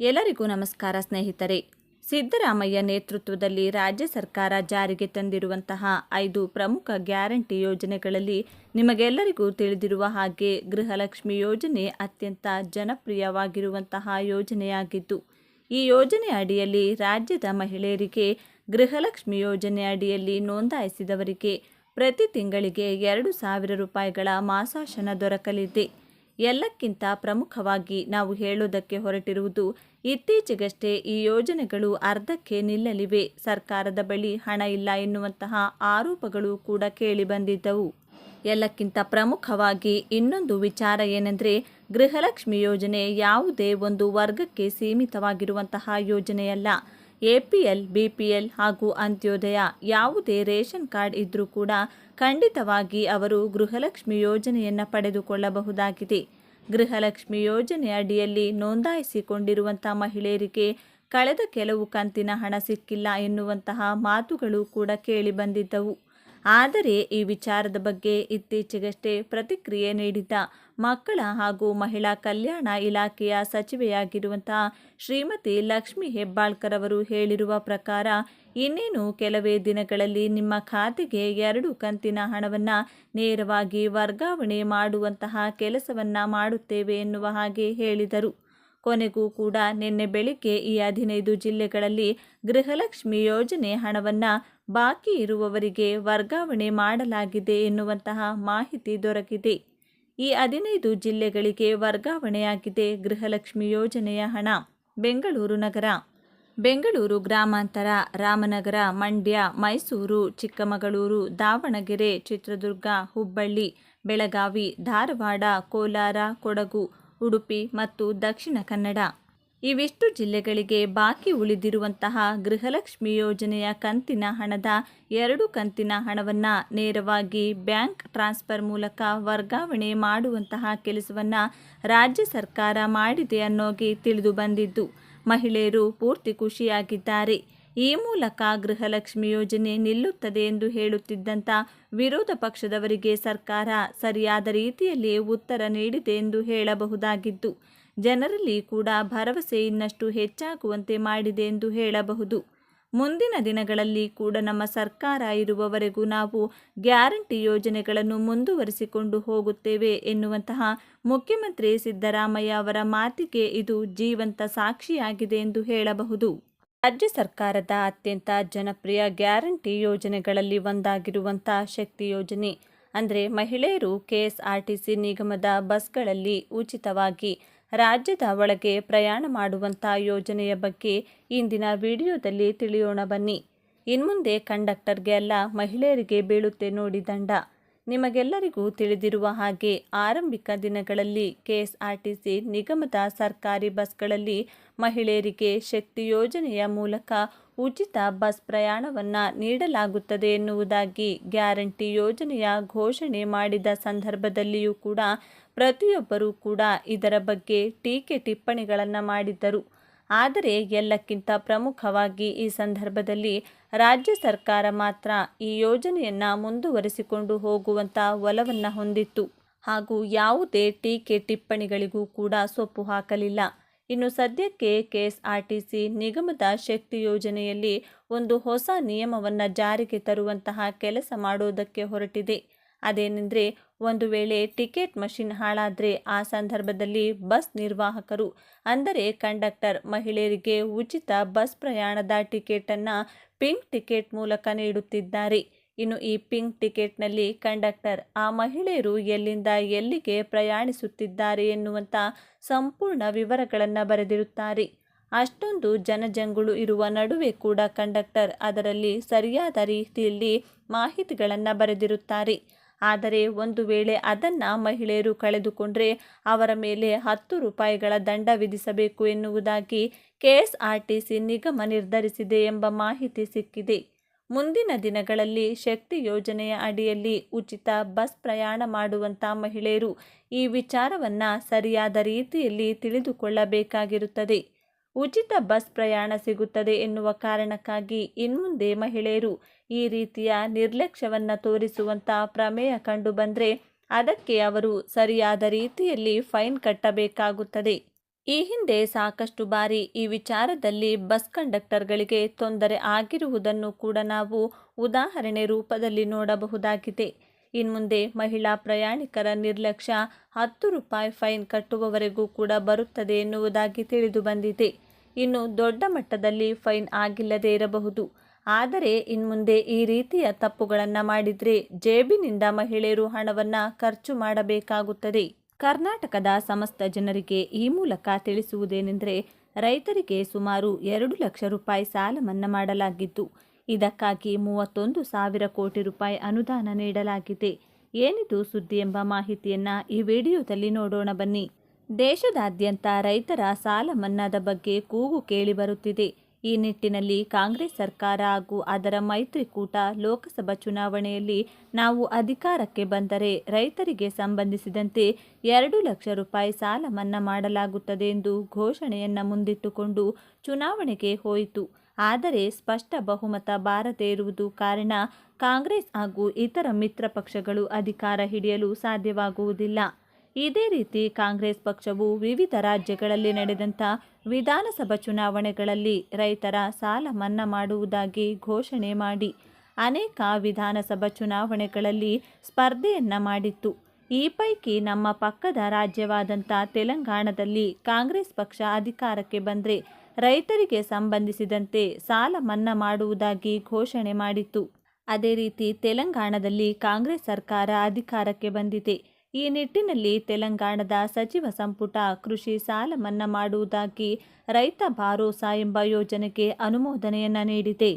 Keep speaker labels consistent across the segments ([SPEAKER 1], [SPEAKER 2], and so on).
[SPEAKER 1] ಎಲ್ಲರಿಗೂ ನಮಸ್ಕಾರ ಸ್ನೇಹಿತರೆ. ಸಿದ್ದರಾಮಯ್ಯ ನೇತೃತ್ವದಲ್ಲಿ ರಾಜ್ಯ ಸರ್ಕಾರ ಜಾರಿಗೆ ತಂದಿರುವಂತಹ ಐದು ಪ್ರಮುಖ ಗ್ಯಾರಂಟಿ ಯೋಜನೆಗಳಲ್ಲಿ ನಿಮಗೆಲ್ಲರಿಗೂ ತಿಳಿದಿರುವ ಹಾಗೆ ಗೃಹಲಕ್ಷ್ಮಿ ಯೋಜನೆ ಅತ್ಯಂತ ಜನಪ್ರಿಯವಾಗಿರುವಂತಹ ಯೋಜನೆಯಾಗಿದ್ದು, ಈ ಯೋಜನೆ ಅಡಿಯಲ್ಲಿ ರಾಜ್ಯದ ಮಹಿಳೆಯರಿಗೆ ಗೃಹಲಕ್ಷ್ಮಿ ಯೋಜನೆ ಅಡಿಯಲ್ಲಿ ನೋಂದಾಯಿಸಿದವರಿಗೆ ಪ್ರತಿ ತಿಂಗಳಿಗೆ ಎರಡು ಸಾವಿರ ರೂಪಾಯಿಗಳ ಮಾಸಾಶನ ದೊರಕಲಿದೆ. ಎಲ್ಲಕ್ಕಿಂತ ಪ್ರಮುಖವಾಗಿ ನಾವು ಹೇಳೋದಕ್ಕೆ ಹೊರಟಿರುವುದು ಇತ್ತೀಚೆಗಷ್ಟೇ ಈ ಯೋಜನೆಗಳು ಅರ್ಧಕ್ಕೆ ನಿಲ್ಲಲಿವೆ. ಸರ್ಕಾರದ ಬಳಿ ಹಣ ಇಲ್ಲ ಎನ್ನುವಂತಹ ಆರೋಪಗಳು ಕೂಡ ಕೇಳಿಬಂದಿದ್ದವು ಎಲ್ಲಕ್ಕಿಂತ ಪ್ರಮುಖವಾಗಿ ಇನ್ನೊಂದು ವಿಚಾರ ಏನೆಂದರೆ, ಗೃಹಲಕ್ಷ್ಮಿ ಯೋಜನೆ ಯಾವುದೇ ಒಂದು ವರ್ಗಕ್ಕೆ ಸೀಮಿತವಾಗಿರುವಂತಹ ಯೋಜನೆಯಲ್ಲ. A P L, B P L ಹಾಗೂ ಅಂತ್ಯೋದಯ ಯಾವುದೇ ರೇಷನ್ ಕಾರ್ಡ್ ಇದ್ದರೂ ಕೂಡ ಖಂಡಿತವಾಗಿ ಅವರು ಗೃಹಲಕ್ಷ್ಮಿ ಯೋಜನೆಯನ್ನು ಪಡೆದುಕೊಳ್ಳಬಹುದಾಗಿದೆ. ಗೃಹಲಕ್ಷ್ಮಿ ಯೋಜನೆ ಅಡಿಯಲ್ಲಿ ನೋಂದಾಯಿಸಿಕೊಂಡಿರುವಂಥ ಮಹಿಳೆಯರಿಗೆ ಕಳೆದ ಕೆಲವು ಕಂತಿನ ಹಣ ಸಿಕ್ಕಿಲ್ಲ ಎನ್ನುವಂತಹ ಮಾತುಗಳು ಕೂಡ ಕೇಳಿಬಂದಿದ್ದವು ಆದರೆ ಈ ವಿಚಾರದ ಬಗ್ಗೆ ಇತ್ತೀಚೆಗಷ್ಟೇ ಪ್ರತಿಕ್ರಿಯೆ ನೀಡಿದ್ದ ಮಕ್ಕಳ ಹಾಗೂ ಮಹಿಳಾ ಕಲ್ಯಾಣ ಇಲಾಖೆಯ ಸಚಿವೆಯಾಗಿರುವಂತಹ ಶ್ರೀಮತಿ ಲಕ್ಷ್ಮಿ ಹೆಬ್ಬಾಳ್ಕರ್ ಅವರು ಹೇಳಿರುವ ಪ್ರಕಾರ ಇನ್ನೇನು ಕೆಲವೇ ದಿನಗಳಲ್ಲಿ ನಿಮ್ಮ ಖಾತೆಗೆ ಎರಡು ಕಂತಿನ ಹಣವನ್ನು ನೇರವಾಗಿ ವರ್ಗಾವಣೆ ಮಾಡುವಂತಹ ಕೆಲಸವನ್ನು ಮಾಡುತ್ತೇವೆ ಎನ್ನುವ ಹಾಗೆ ಹೇಳಿದರು. ಕೊನೆಗೂ ಕೂಡ ನಿನ್ನೆ ಬೆಳಿಗ್ಗೆ ಈ ಹದಿನೈದು ಜಿಲ್ಲೆಗಳಲ್ಲಿ ಗೃಹಲಕ್ಷ್ಮಿ ಯೋಜನೆ ಹಣವನ್ನು ಬಾಕಿ ಇರುವವರಿಗೆ ವರ್ಗಾವಣೆ ಮಾಡಲಾಗಿದೆ ಎನ್ನುವಂತಹ ಮಾಹಿತಿ ದೊರಕಿದೆ. ಈ ಹದಿನೈದು ಜಿಲ್ಲೆಗಳಿಗೆ ವರ್ಗಾವಣೆಯಾಗಿದೆ ಗೃಹಲಕ್ಷ್ಮಿ ಯೋಜನೆಯ ಹಣ. ಬೆಂಗಳೂರು ನಗರ. ಬೆಂಗಳೂರು ಗ್ರಾಮಾಂತರ, ರಾಮನಗರ, ಮಂಡ್ಯ, ಮೈಸೂರು, ಚಿಕ್ಕಮಗಳೂರು, ದಾವಣಗೆರೆ, ಚಿತ್ರದುರ್ಗ, ಹುಬ್ಬಳ್ಳಿ, ಬೆಳಗಾವಿ, ಧಾರವಾಡ, ಕೋಲಾರ, ಕೊಡಗು, ಉಡುಪಿ ಮತ್ತು ದಕ್ಷಿಣ ಕನ್ನಡ. ಇವಿಷ್ಟು ಜಿಲ್ಲೆಗಳಿಗೆ ಬಾಕಿ ಉಳಿದಿರುವಂತಹ ಗೃಹಲಕ್ಷ್ಮಿ ಯೋಜನೆಯ ಕಂತಿನ ಹಣದ ಎರಡು ಕಂತಿನ ಹಣವನ್ನು ನೇರವಾಗಿ ಬ್ಯಾಂಕ್ ಟ್ರಾನ್ಸ್ಫರ್ ಮೂಲಕ ವರ್ಗಾವಣೆ ಮಾಡುವಂತಹ ಕೆಲಸವನ್ನು ರಾಜ್ಯ ಸರ್ಕಾರ ಮಾಡಿದೆ ಅನ್ನೋಗೆ ತಿಳಿದು ಬಂದಿದ್ದು. ಮಹಿಳೆಯರು ಪೂರ್ತಿ ಖುಷಿಯಾಗಿದ್ದಾರೆ. ಈ ಮೂಲಕ ಗೃಹಲಕ್ಷ್ಮಿ ಯೋಜನೆ ನಿಲ್ಲುತ್ತದೆ ಎಂದು ಹೇಳುತ್ತಿದ್ದಂಥ ವಿರೋಧ ಪಕ್ಷದವರಿಗೆ ಸರ್ಕಾರ ಸರಿಯಾದ ರೀತಿಯಲ್ಲಿ ಉತ್ತರ ನೀಡಿದೆ ಎಂದು ಹೇಳಬಹುದಾಗಿದ್ದು, ಜನರಲ್ಲಿ ಕೂಡ ಭರವಸೆ ಇನ್ನಷ್ಟು ಹೆಚ್ಚಾಗುವಂತೆ ಮಾಡಿದೆ ಎಂದು ಹೇಳಬಹುದು. ಮುಂದಿನ ದಿನಗಳಲ್ಲಿ ಕೂಡ ನಮ್ಮ ಸರ್ಕಾರ ಇರುವವರೆಗೂ ನಾವು ಗ್ಯಾರಂಟಿ ಯೋಜನೆಗಳನ್ನು ಮುಂದುವರಿಸಿಕೊಂಡು ಹೋಗುತ್ತೇವೆ ಎನ್ನುವಂತಹ ಮುಖ್ಯಮಂತ್ರಿ ಸಿದ್ದರಾಮಯ್ಯ ಅವರ ಮಾತಿಗೆ ಇದು ಜೀವಂತ ಸಾಕ್ಷಿಯಾಗಿದೆ ಎಂದು ಹೇಳಬಹುದು. ರಾಜ್ಯ ಸರ್ಕಾರದ ಅತ್ಯಂತ ಜನಪ್ರಿಯ ಗ್ಯಾರಂಟಿ ಯೋಜನೆಗಳಲ್ಲಿ ಒಂದಾಗಿರುವಂಥ ಶಕ್ತಿ ಯೋಜನೆ ಅಂದರೆ ಮಹಿಳೆಯರು ಕೆಎಸ್ಆರ್ಟಿಸಿ ನಿಗಮದ ಬಸ್ಗಳಲ್ಲಿ ಉಚಿತವಾಗಿ ರಾಜ್ಯದ ಒಳಗೆ ಪ್ರಯಾಣ ಮಾಡುವಂಥ ಯೋಜನೆಯ ಬಗ್ಗೆ ಇಂದಿನ ವಿಡಿಯೋದಲ್ಲಿ ತಿಳಿಯೋಣ ಬನ್ನಿ. ಇನ್ಮುಂದೆ ಕಂಡಕ್ಟರ್ಗೆ ಅಲ್ಲ, ಮಹಿಳೆಯರಿಗೆ ಬೀಳುತ್ತೆ ನೋಡಿ ದಂಡ. ನಿಮಗೆಲ್ಲರಿಗೂ ತಿಳಿದಿರುವ ಹಾಗೆ ಆರಂಭಿಕ ದಿನಗಳಲ್ಲಿ ಕೆಎಸ್ಆರ್ಟಿಸಿ ನಿಗಮದ ಸರ್ಕಾರಿ ಬಸ್ಗಳಲ್ಲಿ ಮಹಿಳೆಯರಿಗೆ ಶಕ್ತಿ ಯೋಜನೆಯ ಮೂಲಕ ಉಚಿತ ಬಸ್ ಪ್ರಯಾಣವನ್ನು ನೀಡಲಾಗುತ್ತದೆ ಎನ್ನುವುದಾಗಿ ಗ್ಯಾರಂಟಿ ಯೋಜನೆಯ ಘೋಷಣೆ ಮಾಡಿದ ಸಂದರ್ಭದಲ್ಲಿಯೂ ಕೂಡ ಪ್ರತಿಯೊಬ್ಬರೂ ಕೂಡ ಇದರ ಬಗ್ಗೆ ಟೀಕೆ ಟಿಪ್ಪಣಿಗಳನ್ನು ಮಾಡಿದ್ದರು. ಆದರೆ ಎಲ್ಲಕ್ಕಿಂತ ಪ್ರಮುಖವಾಗಿ ಈ ಸಂದರ್ಭದಲ್ಲಿ ರಾಜ್ಯ ಸರ್ಕಾರ ಮಾತ್ರ ಈ ಯೋಜನೆಯನ್ನು ಮುಂದುವರಿಸಿಕೊಂಡು ಹೋಗುವಂಥ ಒಲವನ್ನು ಹೊಂದಿತ್ತು. ಹಾಗೂ ಯಾವುದೇ ಟೀಕೆ ಟಿಪ್ಪಣಿಗಳಿಗೂ ಕೂಡ ಸೊಪ್ಪು ಹಾಕಲಿಲ್ಲ. ಇನ್ನು ಸದ್ಯಕ್ಕೆ ಕೆಎಸ್ಆರ್ಟಿಸಿ ನಿಗಮದ ಶಕ್ತಿ ಯೋಜನೆಯಲ್ಲಿ ಒಂದು ಹೊಸ ನಿಯಮವನ್ನು ಜಾರಿಗೆ ತರುವಂತಹ ಕೆಲಸ ಮಾಡೋದಕ್ಕೆ ಹೊರಟಿದೆ. ಅದೇನೆಂದರೆ, ಒಂದು ವೇಳೆ ಟಿಕೆಟ್ ಮಷಿನ್ ಹಾಳಾದರೆ ಆ ಸಂದರ್ಭದಲ್ಲಿ ಬಸ್ ನಿರ್ವಾಹಕರು, ಅಂದರೆ ಕಂಡಕ್ಟರ್ ಮಹಿಳೆಯರಿಗೆ ಉಚಿತ ಬಸ್ ಪ್ರಯಾಣದ ಟಿಕೆಟನ್ನು ಪಿಂಕ್ ಟಿಕೆಟ್ ಮೂಲಕ ನೀಡುತ್ತಿದ್ದಾರೆ. ಇನ್ನು ಈ ಪಿಂಕ್ ಟಿಕೆಟ್ನಲ್ಲಿ ಕಂಡಕ್ಟರ್ ಆ ಮಹಿಳೆಯರು ಎಲ್ಲಿಂದ ಎಲ್ಲಿಗೆ ಪ್ರಯಾಣಿಸುತ್ತಿದ್ದಾರೆ ಎನ್ನುವಂಥ ಸಂಪೂರ್ಣ ವಿವರಗಳನ್ನು ಬರೆದಿರುತ್ತಾರೆ. ಅಷ್ಟೊಂದು ಜನಜಂಗುಳು ಇರುವ ನಡುವೆ ಕೂಡ ಕಂಡಕ್ಟರ್ ಅದರಲ್ಲಿ ಸರಿಯಾದ ರೀತಿಯಲ್ಲಿ ಮಾಹಿತಿಗಳನ್ನು ಬರೆದಿರುತ್ತಾರೆ. ಆದರೆ ಒಂದು ವೇಳೆ ಅದನ್ನು ಮಹಿಳೆಯರು ಕಳೆದುಕೊಂಡರೆ ಅವರ ಮೇಲೆ ಹತ್ತು ರೂಪಾಯಿಗಳ ದಂಡ ವಿಧಿಸಬೇಕು ಎನ್ನುವುದಾಗಿ ಕೆಎಸ್ಆರ್ಟಿಸಿ ನಿಗಮ ನಿರ್ಧರಿಸಿದೆ ಎಂಬ ಮಾಹಿತಿ ಸಿಕ್ಕಿದೆ. ಮುಂದಿನ ದಿನಗಳಲ್ಲಿ ಶಕ್ತಿ ಯೋಜನೆಯ ಅಡಿಯಲ್ಲಿ ಉಚಿತ ಬಸ್ ಪ್ರಯಾಣ ಮಾಡುವಂಥ ಮಹಿಳೆಯರು ಈ ವಿಚಾರವನ್ನು ಸರಿಯಾದ ರೀತಿಯಲ್ಲಿ ತಿಳಿದುಕೊಳ್ಳಬೇಕಾಗಿರುತ್ತದೆ. ಉಚಿತ ಬಸ್ ಪ್ರಯಾಣ ಸಿಗುತ್ತದೆ ಎನ್ನುವ ಕಾರಣಕ್ಕಾಗಿ ಇನ್ಮುಂದೆ ಮಹಿಳೆಯರು ಈ ರೀತಿಯ ನಿರ್ಲಕ್ಷ್ಯವನ್ನು ತೋರಿಸುವಂಥ ಪ್ರಮೇಯ ಕಂಡುಬಂದರೆ ಅದಕ್ಕೆ ಅವರು ಸರಿಯಾದ ರೀತಿಯಲ್ಲಿ ಫೈನ್ ಕಟ್ಟಬೇಕಾಗುತ್ತದೆ. ಈ ಹಿಂದೆ ಸಾಕಷ್ಟು ಬಾರಿ ಈ ವಿಚಾರದಲ್ಲಿ ಬಸ್ ಕಂಡಕ್ಟರ್ಗಳಿಗೆ ತೊಂದರೆ ಆಗಿರುವುದನ್ನು ಕೂಡ ನಾವು ಉದಾಹರಣೆ ರೂಪದಲ್ಲಿ ನೋಡಬಹುದಾಗಿದೆ. ಇನ್ಮುಂದೆ ಮಹಿಳಾ ಪ್ರಯಾಣಿಕರ ನಿರ್ಲಕ್ಷ್ಯ ಹತ್ತು ರೂಪಾಯಿ ಫೈನ್ ಕಟ್ಟುವವರೆಗೂ ಕೂಡ ಬರುತ್ತದೆ ಎನ್ನುವುದಾಗಿ ತಿಳಿದು ಬಂದಿದೆ. ಇನ್ನು ದೊಡ್ಡ ಮಟ್ಟದಲ್ಲಿ ಫೈನ್ ಆಗಿಲ್ಲದೇ ಇರಬಹುದು. ಆದರೆ ಇನ್ಮುಂದೆ ಈ ರೀತಿಯ ತಪ್ಪುಗಳನ್ನು ಮಾಡಿದರೆ ಜೇಬಿನಿಂದ ಮಹಿಳೆಯರು ಹಣವನ್ನು ಖರ್ಚು ಮಾಡಬೇಕಾಗುತ್ತದೆ. ಕರ್ನಾಟಕದ ಸಮಸ್ತ ಜನರಿಗೆ ಈ ಮೂಲಕ ತಿಳಿಸುವುದೇನೆಂದರೆ ರೈತರಿಗೆ ಸುಮಾರು ಎರಡು ಲಕ್ಷ ರೂಪಾಯಿ ಸಾಲ ಮನ್ನಾ ಮಾಡಲಾಗಿದ್ದು, ಇದಕ್ಕಾಗಿ ಮೂವತ್ತೊಂದು ಸಾವಿರ ಕೋಟಿ ರೂಪಾಯಿ ಅನುದಾನ ನೀಡಲಾಗಿದೆ. ಏನಿದು ಸುದ್ದಿ ಎಂಬ ಮಾಹಿತಿಯನ್ನು ಈ ವಿಡಿಯೋದಲ್ಲಿ ನೋಡೋಣ ಬನ್ನಿ. ದೇಶದಾದ್ಯಂತ ರೈತರ ಸಾಲ ಮನ್ನಾದ ಬಗ್ಗೆ ಕೂಗು ಕೇಳಿಬರುತ್ತಿದೆ ಈ ನಿಟ್ಟಿನಲ್ಲಿ ಕಾಂಗ್ರೆಸ್ ಸರ್ಕಾರ ಹಾಗೂ ಅದರ ಮೈತ್ರಿಕೂಟ ಲೋಕಸಭಾ ಚುನಾವಣೆಯಲ್ಲಿ ನಾವು ಅಧಿಕಾರಕ್ಕೆ ಬಂದರೆ ರೈತರಿಗೆ ಸಂಬಂಧಿಸಿದಂತೆ ಎರಡು ಲಕ್ಷ ರೂಪಾಯಿ ಸಾಲ ಮನ್ನಾ ಮಾಡಲಾಗುತ್ತದೆ ಎಂದು ಘೋಷಣೆಯನ್ನು ಮುಂದಿಟ್ಟುಕೊಂಡು ಚುನಾವಣೆಗೆ ಹೋಯಿತು. ಆದರೆ ಸ್ಪಷ್ಟ ಬಹುಮತ ಬಾರದೇ ಇರುವುದು ಕಾರಣ ಕಾಂಗ್ರೆಸ್ ಹಾಗೂ ಇತರ ಮಿತ್ರ ಪಕ್ಷಗಳು ಅಧಿಕಾರ ಹಿಡಿಯಲು ಸಾಧ್ಯವಾಗುವುದಿಲ್ಲ. ಇದೇ ರೀತಿ ಕಾಂಗ್ರೆಸ್ ಪಕ್ಷವು ವಿವಿಧ ರಾಜ್ಯಗಳಲ್ಲಿ ನಡೆದಂಥ ವಿಧಾನಸಭಾ ಚುನಾವಣೆಗಳಲ್ಲಿ ರೈತರ ಸಾಲ ಮನ್ನಾ ಮಾಡುವುದಾಗಿ ಘೋಷಣೆ ಮಾಡಿ. ಅನೇಕ ವಿಧಾನಸಭಾ ಚುನಾವಣೆಗಳಲ್ಲಿ ಸ್ಪರ್ಧೆಯನ್ನ ಮಾಡಿತ್ತು. ಈ ಪೈಕಿ ನಮ್ಮ ಪಕ್ಕದ ರಾಜ್ಯವಾದಂಥ ತೆಲಂಗಾಣದಲ್ಲಿ ಕಾಂಗ್ರೆಸ್ ಪಕ್ಷ ಅಧಿಕಾರಕ್ಕೆ ಬಂದರೆ ರೈತರಿಗೆ ಸಂಬಂಧಿಸಿದಂತೆ ಸಾಲ ಮನ್ನಾ ಮಾಡುವುದಾಗಿ ಘೋಷಣೆ ಮಾಡಿತ್ತು. ಅದೇ ರೀತಿ ತೆಲಂಗಾಣದಲ್ಲಿ ಕಾಂಗ್ರೆಸ್ ಸರ್ಕಾರ ಅಧಿಕಾರಕ್ಕೆ ಬಂದಿದೆ. ಈ ನಿಟ್ಟಿನಲ್ಲಿ ತೆಲಂಗಾಣದ ಸಚಿವ ಸಂಪುಟ ಕೃಷಿ ಸಾಲ ಮನ್ನಾ ಮಾಡುವುದಾಗಿ ರೈತ ಭರೋಸಾ ಎಂಬ ಯೋಜನೆಗೆ ಅನುಮೋದನೆಯನ್ನ ನೀಡಿದೆ.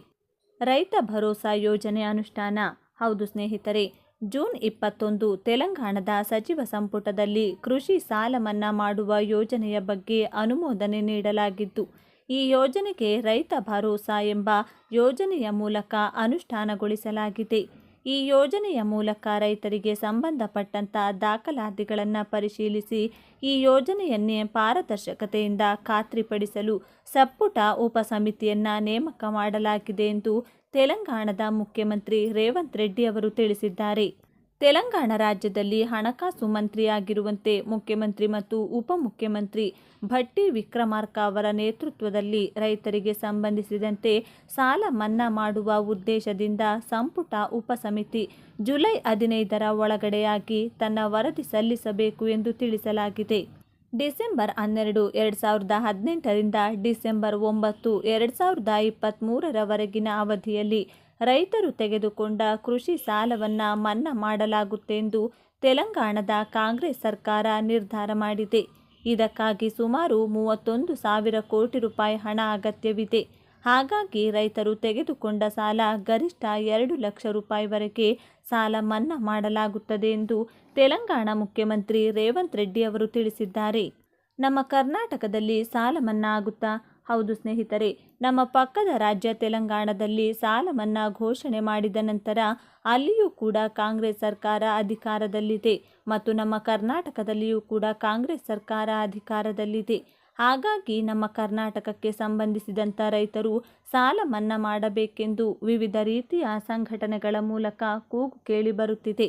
[SPEAKER 1] ರೈತ ಭರೋಸಾ ಯೋಜನೆ ಅನುಷ್ಠಾನ, ಹೌದು ಸ್ನೇಹಿತರೆ, ಜೂನ್ ಇಪ್ಪತ್ತೊಂದು ತೆಲಂಗಾಣದ ಸಚಿವ ಸಂಪುಟದಲ್ಲಿ ಕೃಷಿ ಸಾಲ ಮನ್ನಾ ಮಾಡುವ ಯೋಜನೆಯ ಬಗ್ಗೆ ಅನುಮೋದನೆ ನೀಡಲಾಗಿದ್ದು, ಈ ಯೋಜನೆಗೆ ರೈತ ಭರೋಸಾ ಎಂಬ ಯೋಜನೆಯ ಮೂಲಕ ಅನುಷ್ಠಾನಗೊಳಿಸಲಾಗಿದೆ. ಈ ಯೋಜನೆಯ ಮೂಲಕ ರೈತರಿಗೆ ಸಂಬಂಧಪಟ್ಟಂಥ ದಾಖಲಾತಿಗಳನ್ನು ಪರಿಶೀಲಿಸಿ ಈ ಯೋಜನೆಯನ್ನೇ ಪಾರದರ್ಶಕತೆಯಿಂದ ಖಾತ್ರಿಪಡಿಸಲು ಸಪುಟ ಉಪ ಸಮಿತಿಯನ್ನು ನೇಮಕ ಮಾಡಲಾಗಿದೆ ಎಂದು ತೆಲಂಗಾಣದ ಮುಖ್ಯಮಂತ್ರಿ ರೇವಂತ್ ರೆಡ್ಡಿ ಅವರು ತಿಳಿಸಿದ್ದಾರೆ. ತೆಲಂಗಾಣ ರಾಜ್ಯದಲ್ಲಿ ಹಣಕಾಸು ಮಂತ್ರಿಯಾಗಿರುವಂತೆ ಮುಖ್ಯಮಂತ್ರಿ ಮತ್ತು ಉಪಮುಖ್ಯಮಂತ್ರಿ ಭಟ್ಟಿ ವಿಕ್ರಮಾರ್ಕ ಅವರ ನೇತೃತ್ವದಲ್ಲಿ ರೈತರಿಗೆ ಸಂಬಂಧಿಸಿದಂತೆ ಸಾಲ ಮನ್ನಾ ಮಾಡುವ ಉದ್ದೇಶದಿಂದ ಸಂಪುಟ ಉಪಸಮಿತಿ ಜುಲೈ ಹದಿನೈದರ ಒಳಗಡೆಯಾಗಿ ತನ್ನ ವರದಿ ಸಲ್ಲಿಸಬೇಕು ಎಂದು ತಿಳಿಸಲಾಗಿದೆ. ಡಿಸೆಂಬರ್ ಹನ್ನೆರಡು, ಎರಡು ಸಾವಿರದ ಹದಿನೆಂಟರಿಂದ ಡಿಸೆಂಬರ್ ಒಂಬತ್ತು, ಎರಡು ಸಾವಿರದ ಇಪ್ಪತ್ತ್ಮೂರರವರೆಗಿನ ಅವಧಿಯಲ್ಲಿ ರೈತರು ತೆಗೆದುಕೊಂಡ ಕೃಷಿ ಸಾಲವನ್ನು ಮನ್ನಾ ಮಾಡಲಾಗುತ್ತೆಂದು ತೆಲಂಗಾಣದ ಕಾಂಗ್ರೆಸ್ ಸರ್ಕಾರ ನಿರ್ಧಾರ ಮಾಡಿದೆ. ಇದಕ್ಕಾಗಿ ಸುಮಾರು ಮೂವತ್ತೊಂದು ಸಾವಿರ ಕೋಟಿ ರೂಪಾಯಿ ಹಣ ಅಗತ್ಯವಿದೆ. ಹಾಗಾಗಿ ರೈತರು ತೆಗೆದುಕೊಂಡ ಸಾಲ ಗರಿಷ್ಠ ಎರಡು ಲಕ್ಷ ರೂಪಾಯಿವರೆಗೆ ಸಾಲ ಮನ್ನಾ ಮಾಡಲಾಗುತ್ತದೆ ಎಂದು ತೆಲಂಗಾಣ ಮುಖ್ಯಮಂತ್ರಿ ರೇವಂತ್ ರೆಡ್ಡಿ ಅವರು ತಿಳಿಸಿದ್ದಾರೆ. ನಮ್ಮ ಕರ್ನಾಟಕದಲ್ಲಿ ಸಾಲ ಮನ್ನಾ ಆಗುತ್ತಾ? ಹೌದು ಸ್ನೇಹಿತರೆ, ನಮ್ಮ ಪಕ್ಕದ ರಾಜ್ಯ ತೆಲಂಗಾಣದಲ್ಲಿ ಸಾಲ ಮನ್ನಾ ಘೋಷಣೆ ಮಾಡಿದ ನಂತರ ಅಲ್ಲಿಯೂ ಕೂಡ ಕಾಂಗ್ರೆಸ್ ಸರ್ಕಾರ ಅಧಿಕಾರದಲ್ಲಿದೆ ಮತ್ತು ನಮ್ಮ ಕರ್ನಾಟಕದಲ್ಲಿಯೂ ಕೂಡ ಕಾಂಗ್ರೆಸ್ ಸರ್ಕಾರ ಅಧಿಕಾರದಲ್ಲಿದೆ. ಹಾಗಾಗಿ ನಮ್ಮ ಕರ್ನಾಟಕಕ್ಕೆ ಸಂಬಂಧಿಸಿದಂಥ ರೈತರು ಸಾಲ ಮನ್ನಾ ಮಾಡಬೇಕೆಂದು ವಿವಿಧ ರೀತಿಯ ಸಂಘಟನೆಗಳ ಮೂಲಕ ಕೂಗು ಕೇಳಿಬರುತ್ತಿದೆ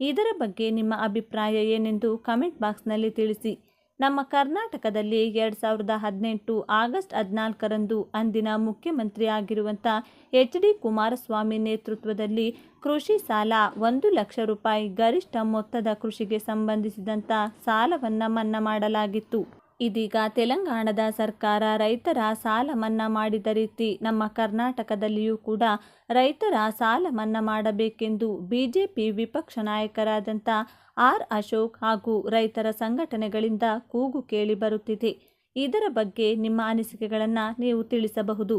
[SPEAKER 1] ಇದರ ಬಗ್ಗೆ ನಿಮ್ಮ ಅಭಿಪ್ರಾಯ ಏನೆಂದು ಕಮೆಂಟ್ ಬಾಕ್ಸ್ನಲ್ಲಿ ತಿಳಿಸಿ. ನಮ್ಮ ಕರ್ನಾಟಕದಲ್ಲಿ ಎರಡು ಸಾವಿರದ ಹದಿನೆಂಟು ಆಗಸ್ಟ್ ಹದಿನಾಲ್ಕರಂದು ಅಂದಿನ ಮುಖ್ಯಮಂತ್ರಿ ಆಗಿರುವಂಥ ಎಚ್ ಡಿ ಕುಮಾರಸ್ವಾಮಿ ನೇತೃತ್ವದಲ್ಲಿ ಕೃಷಿ ಸಾಲ ಒಂದು ಲಕ್ಷ ರೂಪಾಯಿ ಗರಿಷ್ಠ ಮೊತ್ತದ ಕೃಷಿಗೆ ಸಂಬಂಧಿಸಿದಂಥ ಸಾಲವನ್ನು ಮನ್ನಾ ಮಾಡಲಾಗಿತ್ತು. ಇದೀಗ ತೆಲಂಗಾಣದ ಸರ್ಕಾರ ರೈತರ ಸಾಲ ಮನ್ನಾ ಮಾಡಿದ ರೀತಿ ನಮ್ಮ ಕರ್ನಾಟಕದಲ್ಲಿಯೂ ಕೂಡ ರೈತರ ಸಾಲ ಮನ್ನಾ ಮಾಡಬೇಕೆಂದು ಬಿಜೆಪಿ ವಿಪಕ್ಷ ನಾಯಕರಾದಂಥ ಆರ್ ಅಶೋಕ್ ಹಾಗೂ ರೈತರ ಸಂಘಟನೆಗಳಿಂದ ಕೂಗು ಕೇಳಿ ಬರುತ್ತಿದೆ. ಇದರ ಬಗ್ಗೆ ನಿಮ್ಮ ಅನಿಸಿಕೆಗಳನ್ನು ನೀವು ತಿಳಿಸಬಹುದು.